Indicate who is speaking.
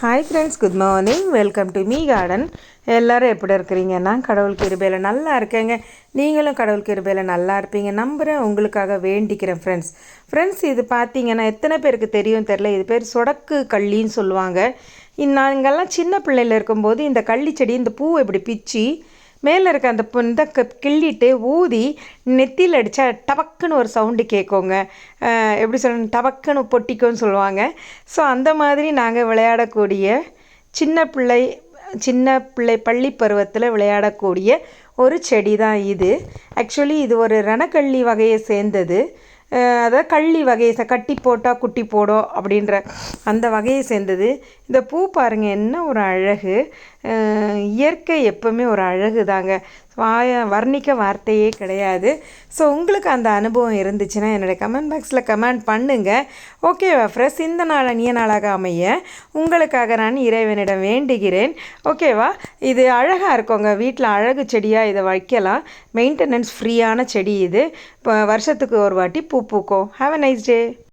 Speaker 1: Hi friends good morning welcome to me garden எல்லோரும் எப்படி இருக்கிறீங்க? நான் கடவுள் கிருபையில் நல்லா இருக்கேங்க. நீங்களும் கடவுள் கிருபையில் நல்லா இருப்பீங்க. நம்புகிறேன் உங்களுக்காக வேண்டிக்கிறேன் ஃப்ரெண்ட்ஸ் ஃப்ரெண்ட்ஸ் இது பார்த்தீங்கன்னா எத்தனை பேருக்கு தெரியும் தெரில இது பேர் சொடக்கு கள்ளின்னு சொல்லுவாங்க. நாங்கள்லாம் சின்ன பிள்ளையில் இருக்கும்போது இந்த கள்ளி செடி இந்த பூ இப்படி பிச்சு மேலே இருக்க அந்த இந்த கிள்ளிட்டு ஊதி நெத்தியில் அடித்தா டபக்குன்னு ஒரு சவுண்டு கேட்குங்க எப்படி சொல்லணும் டபக்குன்னு பொட்டிக்கும்னு சொல்லுவாங்க. ஸோ அந்த மாதிரி நாங்கள் விளையாடக்கூடிய சின்ன பிள்ளை சின்ன பிள்ளை பள்ளி பருவத்தில் விளையாடக்கூடிய ஒரு செடி தான் இது. ஆக்சுவலி இது ஒரு ரணக்கள்ளி வகையை சேர்ந்தது. அதாவது கள்ளி வகையை கட்டி போட்டால் குட்டி போடும் அப்படின்ற அந்த வகையை சேர்ந்தது. இந்த பூ பாருங்கள் என்ன ஒரு அழகு. இயற்கை எப்போவுமே ஒரு அழகு தாங்க வாய வர்ணிக்க வார்த்தையே கிடையாது. ஸோ உங்களுக்கு அந்த அனுபவம் இருந்துச்சுன்னா என்னுடைய கமெண்ட் பாக்ஸில் கமெண்ட் பண்ணுங்கள் ஓகேவா ஃப்ரெஷ் இந்த நாள் அந்நிய நாளாக அமைய உங்களுக்காக நான் இறைவனிடம் வேண்டுகிறேன். ஓகேவா இது அழகாக இருக்குங்க. வீட்டில் அழகு செடியாக இதை வைக்கலாம். மெயின்டெனன்ஸ் ஃப்ரீயான செடி இது. இப்போ வருஷத்துக்கு ஒரு வாட்டி பூ பூக்கும். Have a nice day